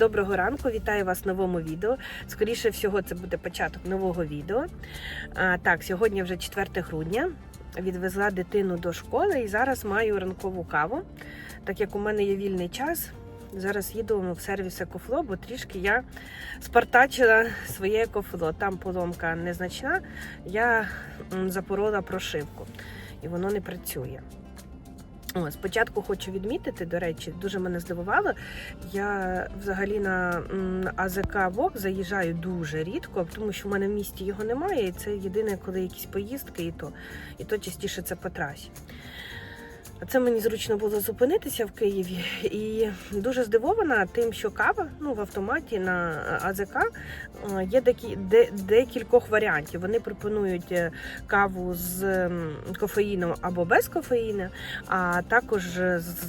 Доброго ранку! Вітаю вас в новому відео. Скоріше всього, це буде початок нового відео. А, так, сьогодні вже 4 грудня. Відвезла дитину до школи і зараз маю ранкову каву. Так як у мене є вільний час, зараз їду в сервіс Екофло, бо трішки я спартачила своє екофло. Там поломка незначна, я запорола прошивку і воно не працює. О, спочатку хочу відмітити, до речі, дуже мене здивувало. Я взагалі на АЗК ВОК заїжджаю дуже рідко, тому що в мене в місті його немає. І це єдине, коли якісь поїздки, і то, і то частіше це по трасі. Це мені зручно було зупинитися в Києві і дуже здивована тим, що кава ну, в автоматі на АЗК е, є декі, де, декількох варіантів. Вони пропонують е, каву з кофеїном або без кофеїну, а також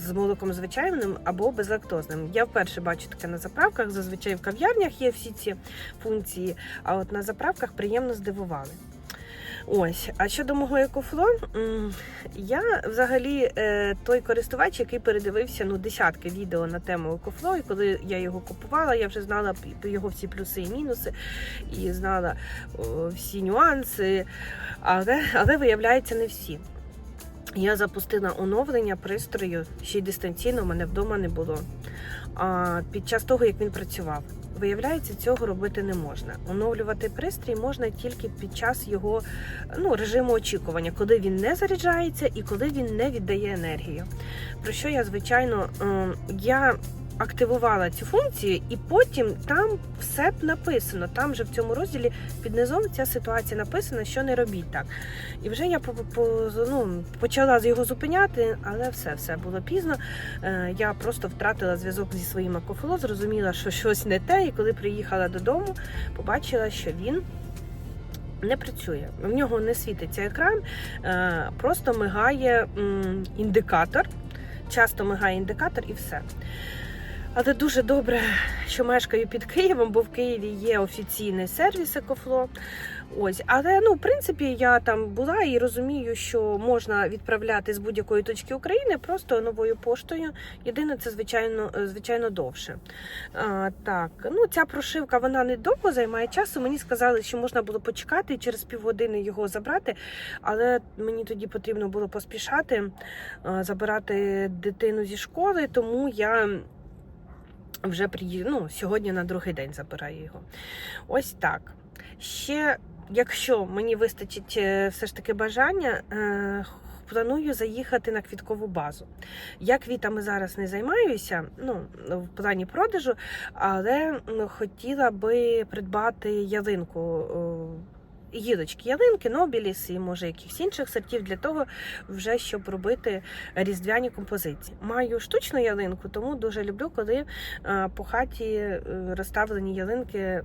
з молоком звичайним або безлактозним. Я вперше бачу таке на заправках. Зазвичай в кав'ярнях є всі ці функції, а от на заправках приємно здивували. Ось, а щодо мого екофло, я взагалі е, той користувач, який передивився ну, десятки відео на тему екофло, і коли я його купувала, я вже знала його всі плюси і мінуси, і знала всі нюанси, але, але виявляється, не всі. Я запустила оновлення пристрою, ще й дистанційно, у мене вдома не було. А, під час того, як він працював. Виявляється, цього робити не можна. Оновлювати пристрій можна тільки під час його ну, режиму очікування, коли він не заряджається і коли він не віддає енергію. Про що я, звичайно, ем, я активувала цю функцію, і потім там все б написано. Там же в цьому розділі під низом ця ситуація написана, що не робіть так. І вже я ну, почала його зупиняти, але все, все було пізно. Е, я просто втратила зв'язок зі своїм акофло, зрозуміла, що щось не те, і коли приїхала додому, побачила, що він. Не працює, в нього не світиться екран, е, просто мигає індикатор. Часто мигає індикатор і все. Але дуже добре, що мешкаю під Києвом, бо в Києві є офіційний сервіс Екофло. Ось, але ну, в принципі, я там була і розумію, що можна відправляти з будь-якої точки України просто новою поштою. Єдине, це звичайно, е, звичайно довше. А, так, ну ця прошивка вона не довго займає часу. Мені сказали, що можна було почекати і через півгодини його забрати, але мені тоді потрібно було поспішати а, забирати дитину зі школи, тому я. Вже приїду, ну, сьогодні на другий день забираю його. Ось так. Ще, якщо мені вистачить е, все ж таки бажання, е, планую заїхати на квіткову базу. Я квітами зараз не займаюся, ну, в плані продажу, але хотіла би придбати ялинку. Гілочки, ялинки, нобіліс і може якихось інших сортів для того, вже щоб робити різдвяні композиції. Маю штучну ялинку, тому дуже люблю, коли е, по хаті е, розставлені ялинки,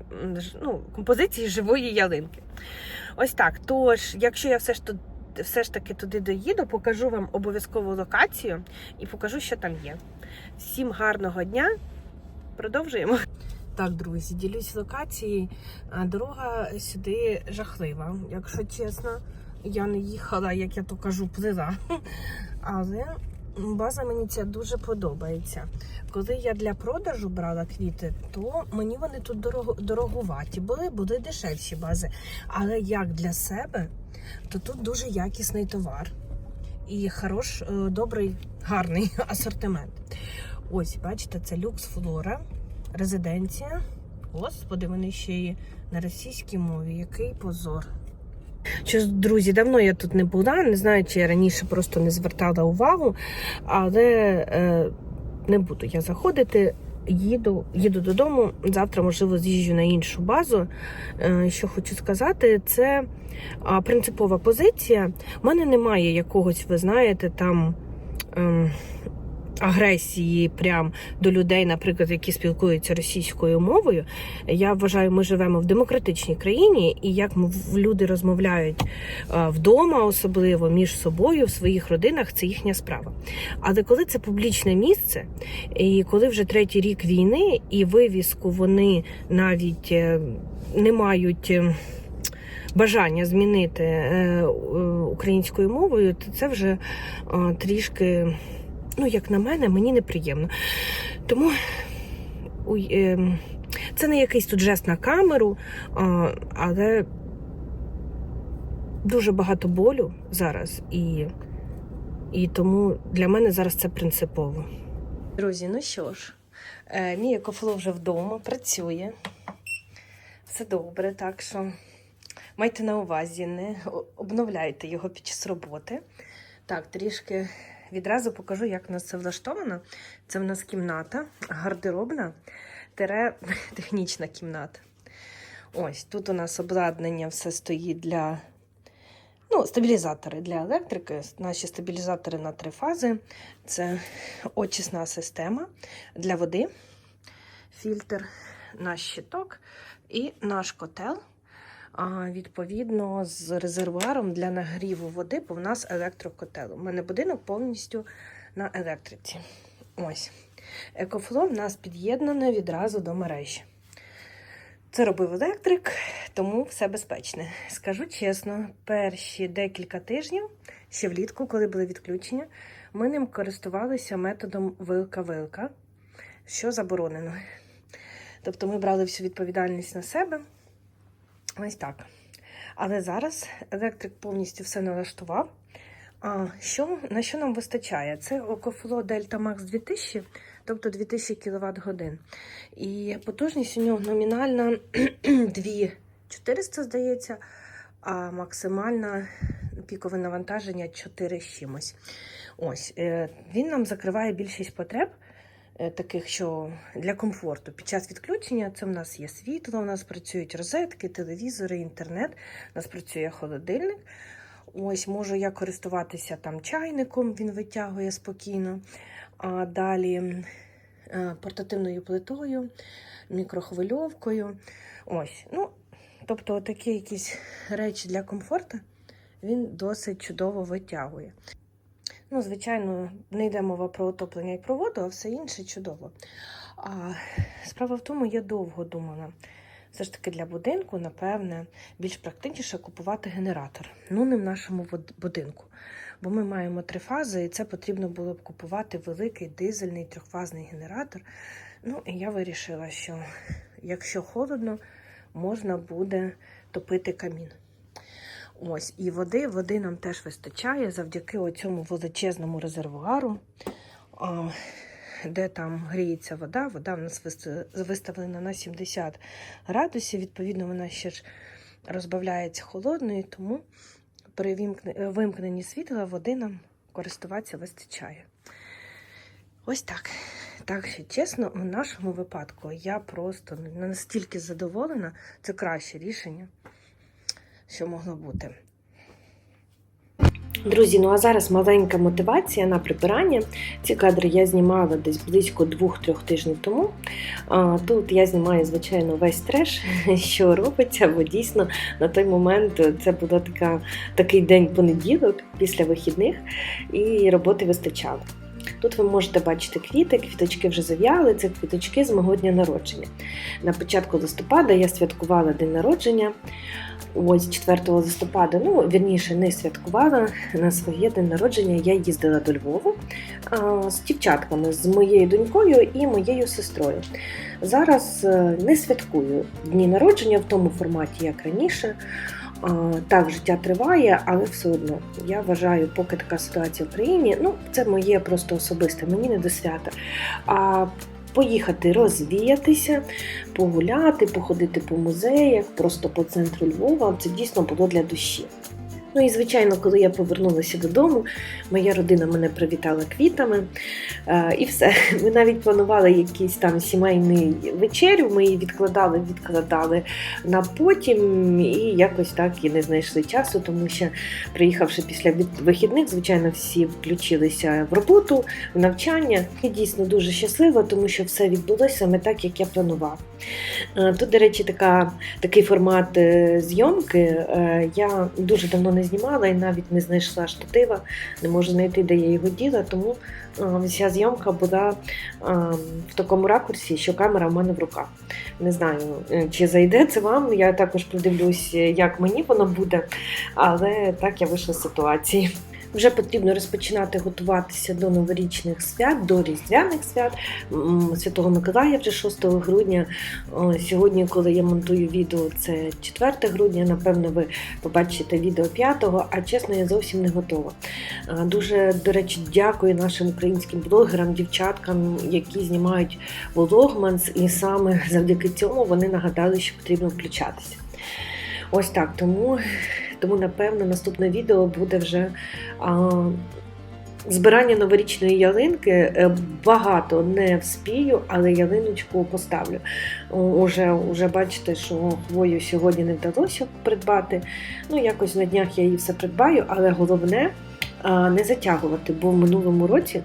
ну, композиції живої ялинки. Ось так. Тож, якщо я все ж тут. Все ж таки туди доїду, покажу вам обов'язкову локацію і покажу, що там є. Всім гарного дня. Продовжуємо. Так, друзі, ділюсь локацією. Дорога сюди жахлива. Якщо чесно, я не їхала, як я то кажу, плила. Але база мені ця дуже подобається. Коли я для продажу брала квіти, то мені вони тут дорогуваті були, були дешевші бази. Але як для себе, то тут дуже якісний товар. І хорош, е, добрий, гарний асортимент. Ось, бачите, це люкс флора, резиденція. Господи, вони ще є на російській мові. Який позор. Що ж, друзі, давно я тут не була, не знаю, чи я раніше просто не звертала увагу, але е, не буду я заходити. Їду, їду додому. Завтра, можливо, з'їжджу на іншу базу. Е, що хочу сказати, це принципова позиція. У мене немає якогось, ви знаєте, там. Агресії прям до людей, наприклад, які спілкуються російською мовою. Я вважаю, ми живемо в демократичній країні, і як люди розмовляють е, вдома, особливо між собою в своїх родинах, це їхня справа. Але коли це публічне місце, і коли вже третій рік війни, і вивіску вони навіть е, не мають. е, Бажання змінити українською мовою, то це вже трішки ну, як на мене, мені неприємно. Тому ем, Це не якийсь тут жест на камеру, але дуже багато болю зараз, і, і тому для мене зараз це принципово. Друзі, ну що ж, е, мій екофло вже вдома, працює. Все добре, так що майте на увазі, не обновляйте його під час роботи. Так, трішки відразу покажу, як у нас це влаштовано. Це в нас кімната, гардеробна, тере технічна кімната. Ось тут у нас обладнання все стоїть для ну, стабілізатори для електрики. Наші стабілізатори на три фази. Це очисна система для води, фільтр, наш щиток і наш котел. А, відповідно, з резервуаром для нагріву води, бо в нас електрокотел. У мене будинок повністю на електриці. Ось. Екофло в нас під'єднане відразу до мережі. Це робив електрик, тому все безпечне. Скажу чесно, перші декілька тижнів, ще влітку, коли були відключення, ми ним користувалися методом вилка-вилка, що заборонено. Тобто ми брали всю відповідальність на себе. Ось так. Але зараз електрик повністю все налаштував. А що, на що нам вистачає? Це Окофло Delta Max 2000, тобто 2000 кВт годин. І потужність у нього номінальна 2400, здається, а максимальна пікове навантаження 4 з чимось. Ось, е, він нам закриває більшість потреб. Е, Таких, що для комфорту під час відключення це в нас є світло, у нас працюють розетки, телевізори, інтернет, у нас працює холодильник. Ось можу я користуватися там чайником, він витягує спокійно. А далі е, портативною плитою, мікрохвильовкою. Ось, ну, тобто такі якісь речі для комфорту він досить чудово витягує. Ну, звичайно, не йде мова про отоплення і про воду, а все інше чудово. А справа в тому, я довго думала. Все ж таки для будинку, напевне, більш практичніше купувати генератор. Ну, не в нашому будинку. Бо ми маємо три фази, і це потрібно було б купувати великий дизельний трьохфазний генератор. Ну, і я вирішила, що якщо холодно, можна буде топити камін. Ось, і води, води нам теж вистачає завдяки цьому величезному резервуару, де там гріється вода. Вода в нас виставлена на 70 градусів. Відповідно, вона ще ж розбавляється холодною, тому при вимкненні світла води нам користуватися вистачає. Ось так. Так що, чесно, у нашому випадку я просто настільки задоволена, це краще рішення, що могло бути. Друзі, ну а зараз маленька мотивація на прибирання. Ці кадри я знімала десь близько 2-3 тижнів тому. Тут я знімаю, звичайно, весь треш, що робиться, бо дійсно на той момент це був такий день понеділок після вихідних, і роботи вистачало. Тут ви можете бачити квіти, квіточки вже зав'яли, це квіточки з мого дня народження. На початку листопада я святкувала день народження. Ось 4 листопада, ну вірніше, не святкувала на своє день народження. Я їздила до Львову а, з дівчатками, з моєю донькою і моєю сестрою. Зараз е, не святкую дні народження в тому форматі, як раніше. А, Так, життя триває, але все одно я вважаю, поки така ситуація в країні, ну це моє просто особисте, мені не до свята. А поїхати розвіятися, погуляти, походити по музеях, просто по центру Львова. Це дійсно було для душі. Ну і звичайно, коли я повернулася додому, моя родина мене привітала квітами. Е, і все. Ми навіть планували якийсь там сімейний вечерю. Ми її відкладали, відкладали на потім, і якось так і не знайшли часу, тому що приїхавши після вихідних, звичайно, всі включилися в роботу, в навчання. Я дійсно дуже щаслива, тому що все відбулося саме так, як я планував. Е, Тут, до речі, така, такий формат е, зйомки. Е, Я дуже давно не знімала і навіть не знайшла штатива, не можу знайти, де я його діла, тому вся зйомка була в такому ракурсі, що камера в мене в руках. Не знаю, чи зайде це вам. Я також подивлюсь, як мені воно буде, але так я вийшла з ситуації. Вже потрібно розпочинати готуватися до новорічних свят, до різдвяних свят. Святого Миколая вже 6 грудня. Сьогодні, коли я монтую відео, це 4 грудня. Напевно, ви побачите відео 5, а чесно, я зовсім не готова. Дуже, до речі, дякую нашим українським блогерам, дівчаткам, які знімають влогманс, і саме завдяки цьому вони нагадали, що потрібно включатися. Ось так, тому, тому напевно, наступне відео буде вже а, збирання новорічної ялинки. Е, Багато не вспію, але ялиночку поставлю. Уже, уже бачите, що хвою сьогодні не вдалося придбати. Ну, якось на днях я її все придбаю, але головне не затягувати, бо в минулому році,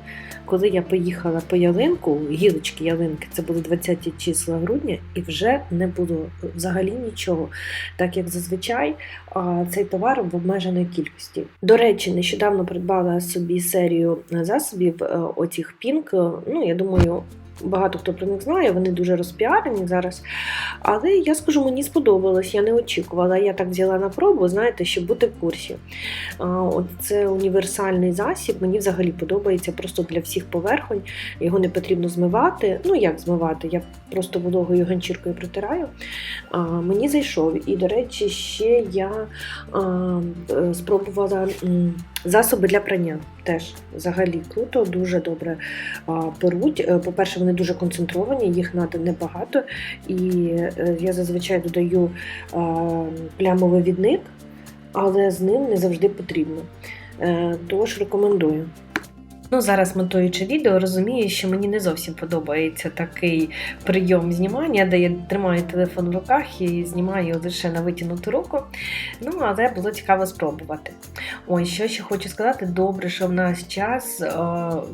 коли я поїхала по ялинку, гілочки ялинки, це були 20 числа грудня, і вже не було взагалі нічого. Так як зазвичай цей товар в обмеженої кількості. До речі, нещодавно придбала собі серію засобів е, оцих пінк. Ну, я думаю. Багато хто про них знає, вони дуже розпіарені зараз. Але я скажу, мені сподобалось, я не очікувала. Я так взяла на пробу, знаєте, щоб бути в курсі. От це універсальний засіб, мені взагалі подобається просто для всіх поверхонь. Його не потрібно змивати. Ну як змивати? Я просто вологою ганчіркою протираю. Мені зайшов. І, до речі, ще я е, спробувала засоби для прання. Теж взагалі круто, дуже добре перуть. Е, По-перше, вони дуже концентровані, їх треба небагато. І е, я зазвичай додаю плямовий відник, але з ним не завжди потрібно. Е, Тож рекомендую. Ну, зараз монтуючи відео, розумію, що мені не зовсім подобається такий прийом знімання, де я тримаю телефон в руках і знімаю лише на витягнуту руку. Ну, але було цікаво спробувати. Ой, що ще хочу сказати, добре, що в нас час, е,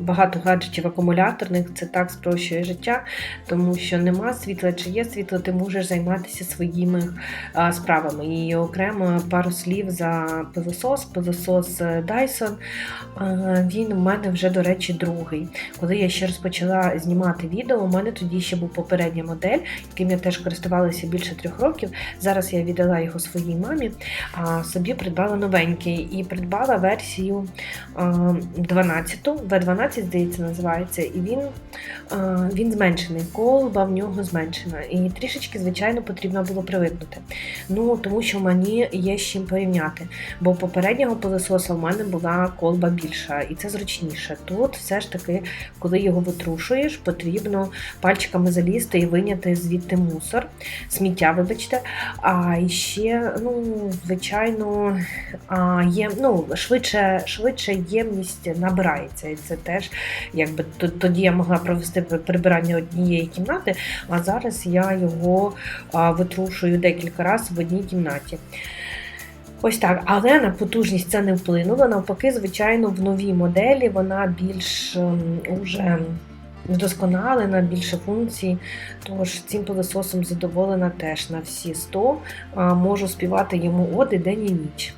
багато гаджетів акумуляторних, це так спрощує життя, тому що нема світла, чи є світло, ти можеш займатися своїми е, справами. І окремо пару слів за пилосос, пилосос е, Dyson. Він у мене вже, до речі, другий. Коли я ще розпочала знімати відео, у мене тоді ще був попередня модель, яким я теж користувалася більше трьох років. Зараз я віддала його своїй мамі, а собі придбала новенький і придбала версію 12, V12, здається, називається, і він, він зменшений. Колба в нього зменшена. І трішечки, звичайно, потрібно було привикнути. Ну, тому що мені є з чим порівняти. Бо попереднього пилососа в мене була колба більша, і це зручніше. Тут все ж таки, коли його витрушуєш, потрібно пальчиками залізти і виняти звідти мусор, сміття, вибачте. А ще, ну, звичайно, а, ну, швидше, швидше ємність набирається. І це теж, якби тоді я могла провести прибирання однієї кімнати, а зараз я його витрушую декілька разів в одній кімнаті. Ось так, але на потужність це не вплинуло. Навпаки, звичайно, в новій моделі вона більш ем, уже вдосконалена, більше функцій. Тож цим пилососом задоволена теж на всі 100. Можу співати йому оди день і ніч.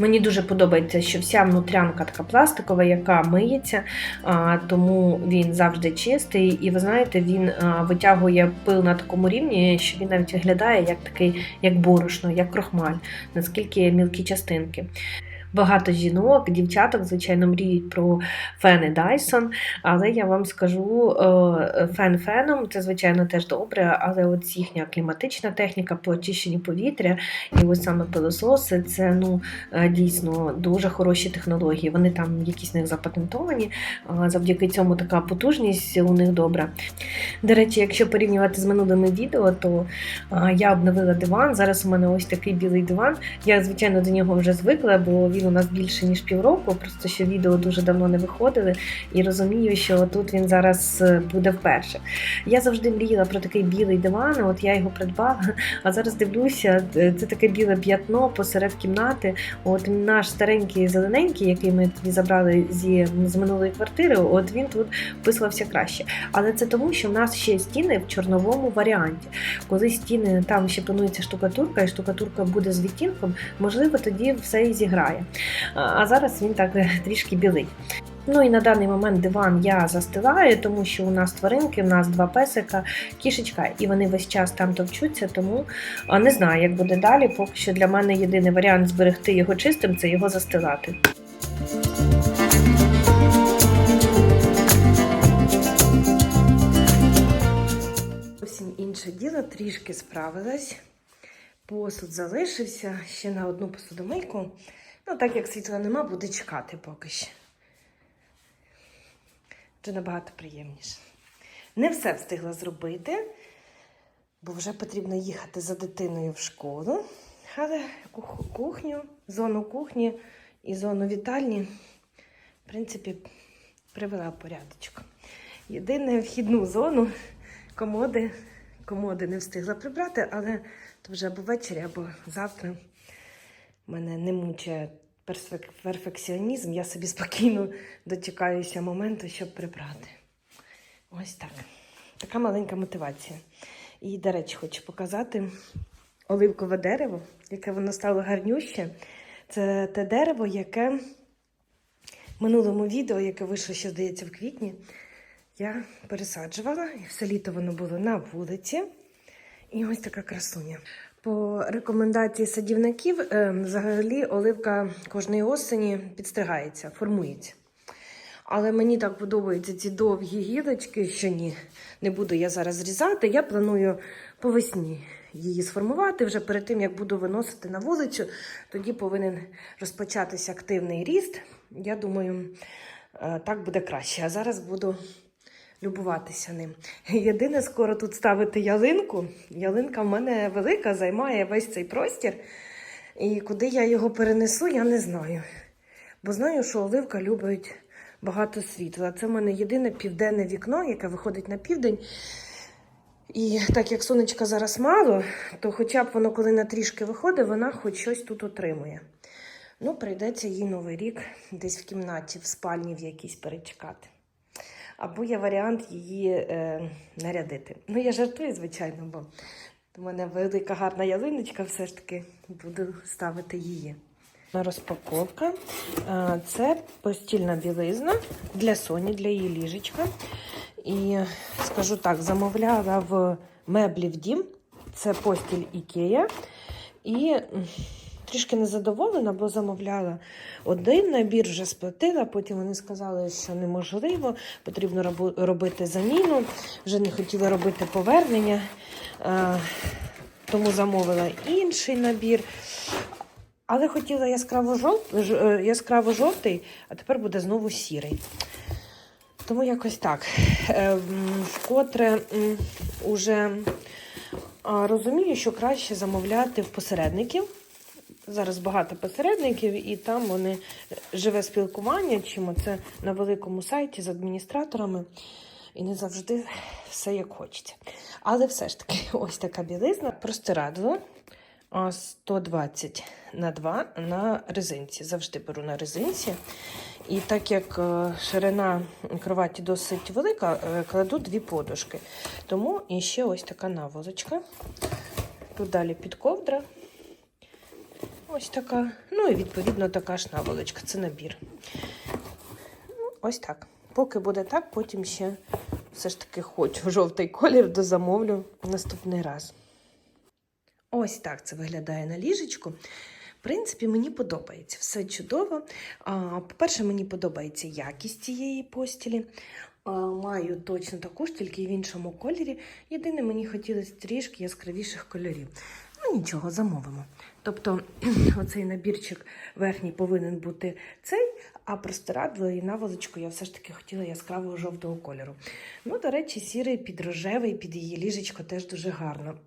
Мені дуже подобається, що вся внутрянка така пластикова, яка миється, тому він завжди чистий. І ви знаєте, він витягує пил на такому рівні, що він навіть виглядає як такий, як борошно, як крохмаль, наскільки мілкі частинки. Багато жінок, дівчаток, звичайно, мріють про фени Dyson, але я вам скажу, е, фен феном це, звичайно, теж добре, але от їхня кліматична техніка по очищенню повітря і ось саме пилососи, це ну, е, дійсно дуже хороші технології. Вони там якісь них запатентовані, завдяки цьому така потужність у них добра. До речі, якщо порівнювати з минулими відео, то я обновила диван. Зараз у мене ось такий білий диван. Я, звичайно, до нього вже звикла, бо він у нас більше ніж півроку, просто що відео дуже давно не виходили, і розумію, що тут він зараз е, буде вперше. Я завжди мріяла про такий білий диван, от я його придбала, а зараз дивлюся, е, це таке біле п'ятно посеред кімнати. От наш старенький зелененький, який ми тоді забрали зі, з минулої квартири, от він тут вписувався краще. Але це тому, що в нас ще стіни в чорновому варіанті. Коли стіни там ще планується штукатурка, і штукатурка буде з відтінком, можливо, тоді все і зіграє. А зараз він так е, трішки білий. Ну і на даний момент диван я застилаю, тому що у нас тваринки, у нас два песика, кішечка, і вони весь час там товчуться, тому не знаю, як буде далі. Поки що для мене єдиний варіант зберегти його чистим це його застилати. Зовсім інше діло, трішки справилась. Посуд залишився ще на одну посудомийку. Ну, так як світла нема, буде чекати поки що. Вже набагато приємніше. Не все встигла зробити, бо вже потрібно їхати за дитиною в школу. Але кухню, зону кухні і зону вітальні, в принципі, привела в порядочок. Єдине вхідну зону комоди. Комоди не встигла прибрати, але то вже або ввечері, або завтра мене не мучає перфек- перфекціонізм. Я собі спокійно дочекаюся моменту, щоб прибрати. Ось так. Така маленька мотивація. І, до речі, хочу показати оливкове дерево, яке воно стало гарнюще. Це те дерево, яке в минулому відео, яке вийшло ще, здається, в квітні, я пересаджувала. І все літо воно було на вулиці. І ось така красуня. По рекомендації садівників, е, взагалі оливка кожної осені підстригається, формується. Але мені так подобаються ці довгі гілочки, що ні, не буду я зараз зрізати. Я планую по весні її сформувати вже перед тим, як буду виносити на вулицю. Тоді повинен розпочатися активний ріст. Я думаю, е, так буде краще. А зараз буду любуватися ним. Єдине, скоро тут ставити ялинку. Ялинка в мене велика, займає весь цей простір. І куди я його перенесу, я не знаю. Бо знаю, що оливка любить багато світла. Це в мене єдине південне вікно, яке виходить на південь. І так як сонечка зараз мало, то хоча б воно, коли на трішки виходить, вона хоч щось тут отримує. Ну, прийдеться їй новий рік десь в кімнаті, в спальні в якійсь перечекати. Або є варіант її е, нарядити. Ну, я жартую, звичайно, бо у мене велика гарна ялиночка, все ж таки буду ставити її. Розпаковка. Е, Це постільна білизна для Соні, для її ліжечка. І скажу так, замовляла в меблі в дім. Це постіль Ікея. І трішки незадоволена, бо замовляла один набір, вже сплатила. Потім вони сказали, що неможливо, потрібно робити заміну. Вже не хотіла робити повернення, е, тому замовила інший набір. Але хотіла жовтий, яскраво жовтий, а тепер буде знову сірий. Тому якось так. Е, Вкотре м, уже розумію, що краще замовляти в посередників. Зараз багато посередників, і там вони живе спілкування, чим це на великому сайті з адміністраторами. І не завжди все як хочеться. Але все ж таки, ось така білизна. Простирадло а, 120 на 2 на резинці. Завжди беру на резинці. І так як е, ширина кроваті досить велика, е, кладу дві подушки. Тому і ще ось така наволочка. Тут далі під ковдра. Ось така. Ну і відповідно така ж наволочка. Це набір. Ну, ось так. Поки буде так, потім ще все ж таки хочу жовтий колір, дозамовлю наступний раз. Ось так це виглядає на ліжечку. В принципі, мені подобається все чудово. По-перше, мені подобається якість цієї постілі. Маю точно таку ж, тільки в іншому кольорі. Єдине, мені хотілося трішки яскравіших кольорів. Ну нічого, замовимо. Тобто, оцей набірчик верхній повинен бути цей, а простирадло і наволочку я все ж таки хотіла яскравого жовтого кольору. Ну, до речі, сірий під рожевий, під її ліжечко теж дуже гарно.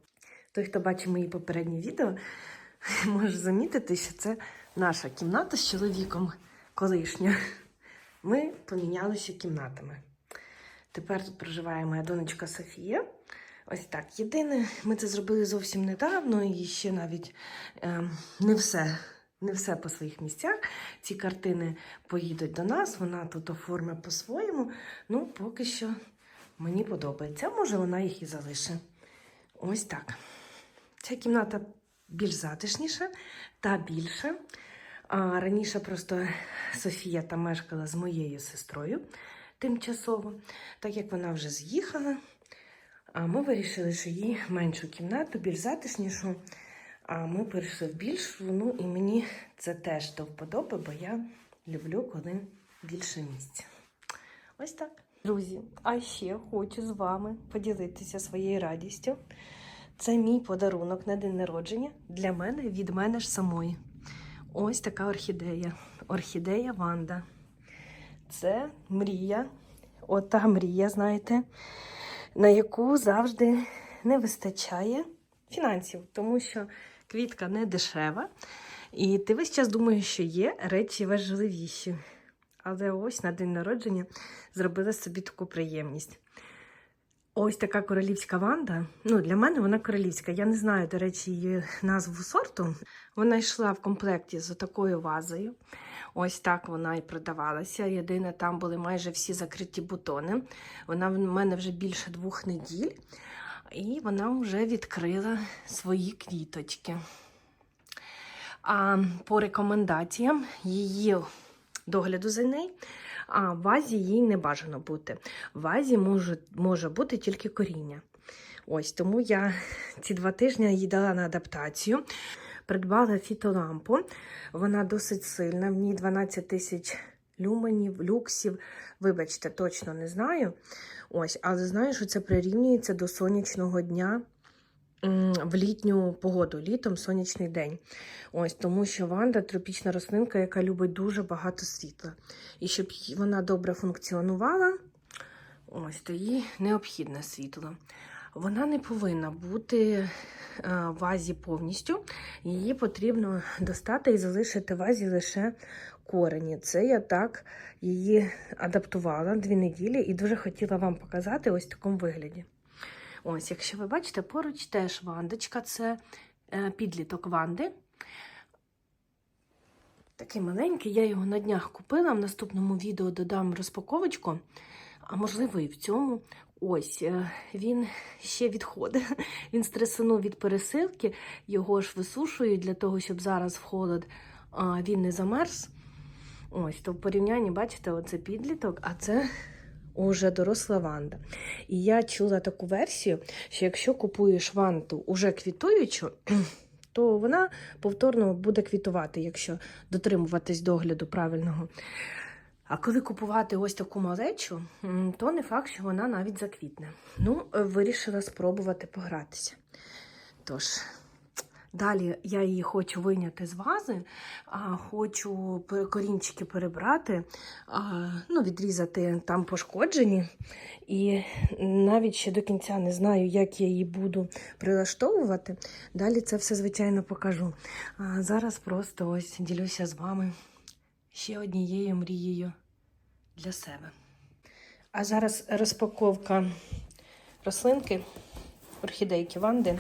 Той, хто бачив мої попередні відео, може замітити, що це наша кімната з чоловіком колишня. Ми помінялися кімнатами. Тепер тут проживає моя донечка Софія. Ось так. Єдине, ми це зробили зовсім недавно і ще навіть е, не все. Не все по своїх місцях. Ці картини поїдуть до нас, вона тут оформить по-своєму. Ну, поки що мені подобається. Може, вона їх і залишить. Ось так. Ця кімната більш затишніша та більша. А раніше просто Софія там мешкала з моєю сестрою тимчасово, так як вона вже з'їхала. А ми вирішили, що їй меншу кімнату, більш затишнішу. А ми перейшли в більшу, ну і мені це теж до вподоби, бо я люблю, коли більше місця. Ось так. Друзі, а ще хочу з вами поділитися своєю радістю. Це мій подарунок на день народження для мене від мене ж самої. Ось така орхідея. Орхідея Ванда. Це мрія. Ота мрія, знаєте, на яку завжди не вистачає фінансів, тому що квітка не дешева. І ти весь час думаєш, що є речі важливіші. Але ось на день народження зробила собі таку приємність. Ось така королівська ванда. Ну, для мене вона королівська. Я не знаю, до речі, її назву сорту. Вона йшла в комплекті з такою вазою. Ось так вона і продавалася. Єдине, там були майже всі закриті бутони. Вона в мене вже більше двох неділь, і вона вже відкрила свої квіточки. А по рекомендаціям її догляду за нею, а в вазі їй не бажано бути. В вазі може, може бути тільки коріння. Ось тому я ці два тижні їй дала на адаптацію. Придбала фітолампу. Вона досить сильна, в ній 12 тисяч люменів, люксів. Вибачте, точно не знаю. Ось, але знаю, що це прирівнюється до сонячного дня в літню погоду, літом сонячний день. Ось тому, що ванда тропічна рослинка, яка любить дуже багато світла. І щоб вона добре функціонувала, ось то їй необхідне світло. Вона не повинна бути е, в вазі повністю. Її потрібно достати і залишити в вазі лише корені. Це я так її адаптувала дві неділі і дуже хотіла вам показати ось в такому вигляді. Ось, якщо ви бачите, поруч теж вандочка, це е, підліток ванди. Такий маленький, я його на днях купила. В наступному відео додам розпаковочку, а можливо і в цьому. Ось е, він ще відходить. Він стресанув від пересилки, його ж висушують для того, щоб зараз в холод він не замерз. Ось, то в порівнянні, бачите, оце підліток, а це уже доросла ванда. І я чула таку версію, що якщо купуєш ванту уже квітуючу, то вона повторно буде квітувати, якщо дотримуватись догляду правильного. А коли купувати ось таку малечу, то не факт, що вона навіть заквітне. Ну, е, вирішила спробувати погратися. Тож, далі я її хочу вийняти з вази, хочу корінчики перебрати, ну, відрізати там пошкоджені. І навіть ще до кінця не знаю, як я її буду прилаштовувати. Далі це все, звичайно, покажу. А зараз просто ось ділюся з вами ще однією мрією для себе. А зараз розпаковка рослинки, орхідейки Ванди.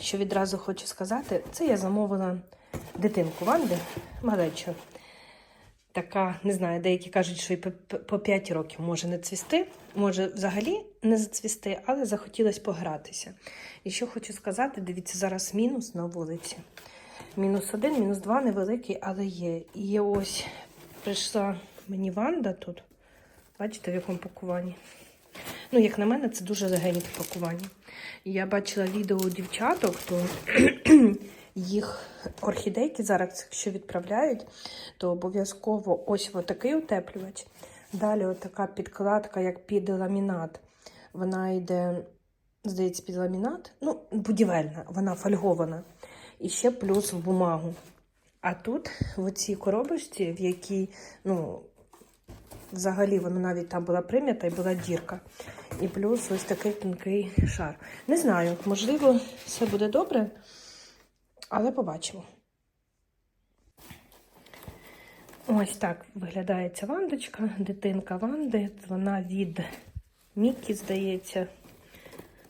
Що відразу хочу сказати, це я замовила дитинку Ванди, малечу. Така, не знаю, деякі кажуть, що і по- по- по 5 років може не цвісти, може взагалі не зацвісти, але захотілося погратися. І що хочу сказати, дивіться, зараз мінус на вулиці. Мінус один, мінус два невеликий, але є. І ось прийшла мені Ванда тут. Бачите, в якому пакуванні. Ну, як на мене, це дуже легеньке пакування. Я бачила відео дівчаток, то їх орхідейки зараз, якщо відправляють, то обов'язково ось такий утеплювач. Далі отака підкладка, як під ламінат. Вона йде, здається, під ламінат. Ну, будівельна, вона фольгована. І ще плюс в бумагу. А тут, в цій коробочці, в якій, ну, взагалі воно навіть там була прим'ята і була дірка. І плюс ось такий тонкий шар. Не знаю, можливо, все буде добре, але побачимо. Ось так виглядає ця вандочка, дитинка Ванди. Вона від Мікі, здається.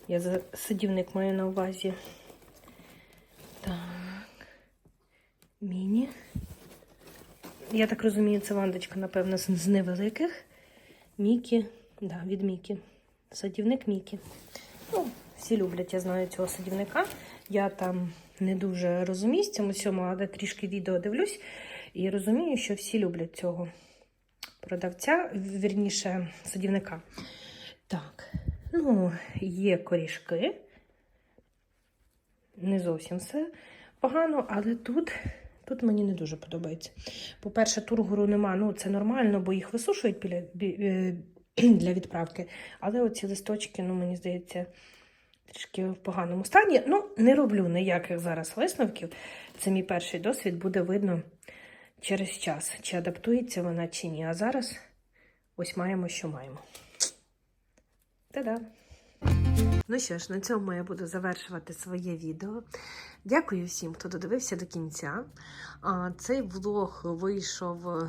Я за садівник маю на увазі. Так. Міні. Я так розумію, це вандочка, напевно, з невеликих. Мікі, да, від Мікі. Садівник Мікі. Ну, всі люблять, я знаю цього садівника. Я там не дуже розуміюсь в цьому всьому, але трішки відео дивлюсь і розумію, що всі люблять цього продавця, вірніше, садівника. Так, ну, є корішки. Не зовсім все погано, але тут, тут мені не дуже подобається. По-перше, тургору нема, ну це нормально, бо їх висушують біля, бі, е, для відправки. Але оці листочки, ну, мені здається, трішки в поганому стані. Ну, не роблю ніяких зараз висновків. Це мій перший досвід, буде видно через час, чи адаптується вона, чи ні. А зараз ось маємо, що маємо. Та-да! Ну що ж, на цьому я буду завершувати своє відео. Дякую всім, хто додивився до кінця. Цей влог вийшов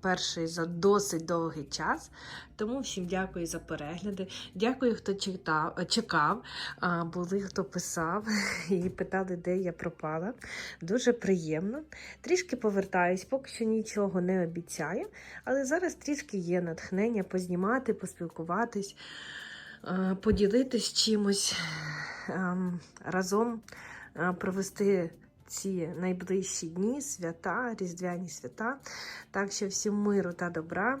перший за досить довгий час. Тому всім дякую за перегляди. Дякую, хто читав, чекав. Були, хто писав і питали, де я пропала. Дуже приємно. Трішки повертаюсь, поки що нічого не обіцяю, але зараз трішки є натхнення познімати, поспілкуватись е, поділитись чимось ем, разом е, провести ці найближчі дні, свята, різдвяні свята. Так що всім миру та добра.